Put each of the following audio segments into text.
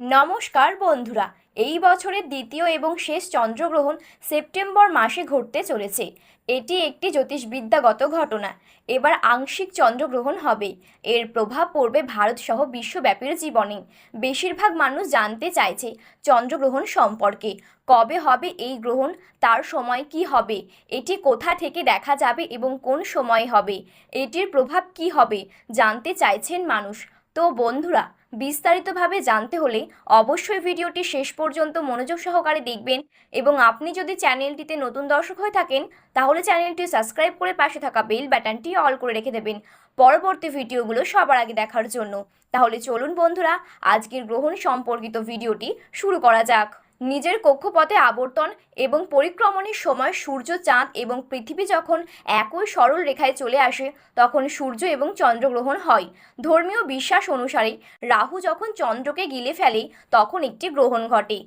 নমস্কার বন্ধুরা, এই বছরের দ্বিতীয় এবং শেষ চন্দ্রগ্রহণ সেপ্টেম্বর মাসে ঘটতে চলেছে। এটি একটি জ্যোতিষবিদ্যাগত ঘটনা। এবার আংশিক চন্দ্রগ্রহণ হবে। এর প্রভাব পড়বে ভারতসহ বিশ্বব্যাপীর জীবনে। বেশিরভাগ মানুষ জানতে চাইছে চন্দ্রগ্রহণ সম্পর্কে। কবে হবে এই গ্রহণ? তার সময় কি হবে? এটি কোথা থেকে দেখা যাবে এবং কোন সময় হবে? এটির প্রভাব কি হবে? জানতে চাইছেন মানুষ। তো বন্ধুরা, বিস্তারিতভাবে জানতে হলে অবশ্যই ভিডিওটি শেষ পর্যন্ত মনোযোগ সহকারে দেখবেন এবং আপনি যদি চ্যানেলটিতে নতুন দর্শক হয়ে থাকেন, তাহলে চ্যানেলটি সাবস্ক্রাইব করে পাশে থাকা বেল বাটনটি অল করে রেখে দেবেন পরবর্তী ভিডিওগুলো সবার আগে দেখার জন্য। তাহলে চলুন বন্ধুরা, আজকের গ্রহণ সম্পর্কিত ভিডিওটি শুরু করা যাক। নিজের কক্ষপথে আবর্তন এবং পরিক্রমণের সময় সূর্য, চাঁদ এবং পৃথিবী যখন একই সরল রেখায় চলে আসে, তখন সূর্য এবং চন্দ্রগ্রহণ হয়। ধর্মীয় বিশ্বাস অনুসারে রাহু যখন চন্দ্রকে গিলে ফেলে, তখন একটি গ্রহণ ঘটে।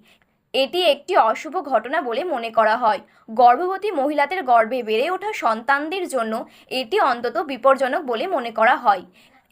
এটি একটি অশুভ ঘটনা বলে মনে করা হয়। গর্ভবতী মহিলাদের গর্ভে বেড়ে ওঠা সন্তানদের জন্য এটি অন্তত বিপজ্জনক বলে মনে করা হয়।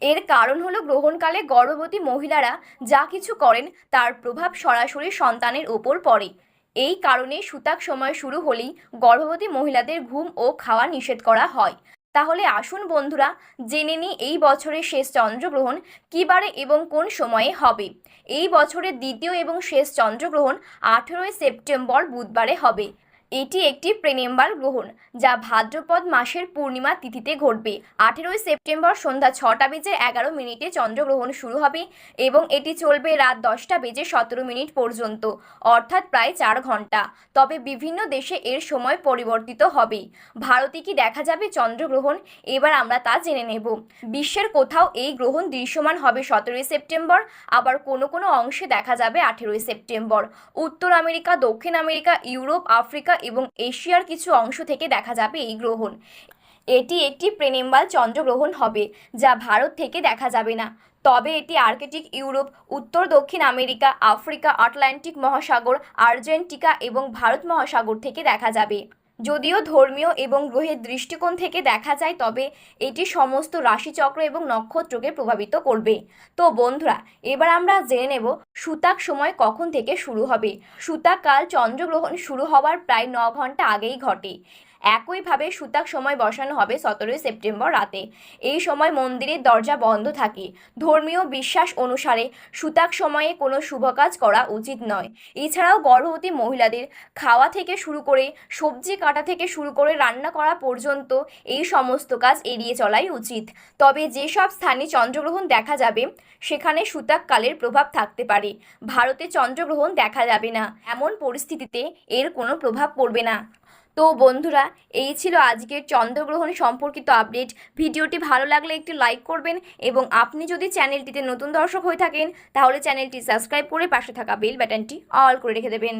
এর কারণ হলো গ্রহণকালে গর্ভবতী মহিলারা যা কিছু করেন তার প্রভাব সরাসরি সন্তানের ওপর পড়ে। এই কারণে সুতাক সময় শুরু হলেই গর্ভবতী মহিলাদের ঘুম ও খাওয়া নিষেধ করা হয়। তাহলে আসুন বন্ধুরা, জেনে নিই এই বছরের শেষ চন্দ্রগ্রহণ কী বারে এবং কোন সময়ে হবে। এই বছরের দ্বিতীয় এবং শেষ চন্দ্রগ্রহণ আঠেরোই সেপ্টেম্বর বুধবারে হবে। এটি একটি প্রেনেম্বার গ্রহণ, যা ভাদ্রপদ মাসের পূর্ণিমা তিথিতে ঘটবে। আঠেরোই সেপ্টেম্বর সন্ধ্যা ছটা বেজে এগারো মিনিটে চন্দ্রগ্রহণ শুরু হবে এবং এটি চলবে রাত দশটা বেজে সতেরো মিনিট পর্যন্ত, অর্থাৎ প্রায় চার ঘণ্টা। তবে বিভিন্ন দেশে এর সময় পরিবর্তিত হবে। ভারতে কি দেখা যাবে চন্দ্রগ্রহণ? এবার আমরা তা জেনে নেব। বিশ্বের কোথাও এই গ্রহণ দৃশ্যমান হবে সতেরোই সেপ্টেম্বর, আবার কোনো কোনো অংশে দেখা যাবে আঠেরোই সেপ্টেম্বর। উত্তর আমেরিকা, দক্ষিণ আমেরিকা, ইউরোপ, আফ্রিকা এবং এশিয়ার কিছু অংশ থেকে দেখা যাবে এই গ্রহণ। এটি একটি প্রেনেম্বাল চন্দ্রগ্রহণ হবে, যা ভারত থেকে দেখা যাবে না। তবে এটি আর্কেটিক ইউরোপ, উত্তর দক্ষিণ আমেরিকা, আফ্রিকা, আটলান্টিক মহাসাগর, আর্জেন্টিকা এবং ভারত মহাসাগর থেকে দেখা যাবে। যদিও ধর্মীয় এবং গ্রহের দৃষ্টিকোণ থেকে দেখা যায়, তবে এটি সমস্ত রাশিচক্র এবং নক্ষত্রকে প্রভাবিত করবে। তো বন্ধুরা, এবার আমরা জেনে নেব সুতাক সময় কখন থেকে শুরু হবে। সুতাক কাল চন্দ্রগ্রহণ শুরু হওয়ার প্রায় ন ঘণ্টা আগেই ঘটে। একইভাবে সুতাক সময় বসানো হবে সতেরোই সেপ্টেম্বর রাতে। এই সময় মন্দিরের দরজা বন্ধ থাকে। ধর্মীয় বিশ্বাস অনুসারে সুতাক সময়ে কোনো শুভ কাজ করা উচিত নয়। এছাড়াও গর্ভবতী মহিলাদের খাওয়া থেকে শুরু করে সবজি কাটা থেকে শুরু করে রান্না করা পর্যন্ত এই সমস্ত কাজ এড়িয়ে চলাই উচিত। তবে যেসব স্থানে চন্দ্রগ্রহণ দেখা যাবে, সেখানে সুতাক কালের প্রভাব থাকতে পারে। ভারতে চন্দ্রগ্রহণ দেখা যাবে না। এমন পরিস্থিতিতে এর কোনো প্রভাব পড়বে না। তো বন্ধুরা, এই ছিল আজকের চন্দ্রগ্রহণ সম্পর্কিত আপডেট ভিডিওটি ভালো লাগলে একটি লাইক করবেন এবং আপনি যদি চ্যানেলটিতে নতুন দর্শক হয়ে থাকেন, তাহলে চ্যানেলটি সাবস্ক্রাইব করে পাশে থাকা বেল বাটনটি অল করে রেখে দেবেন।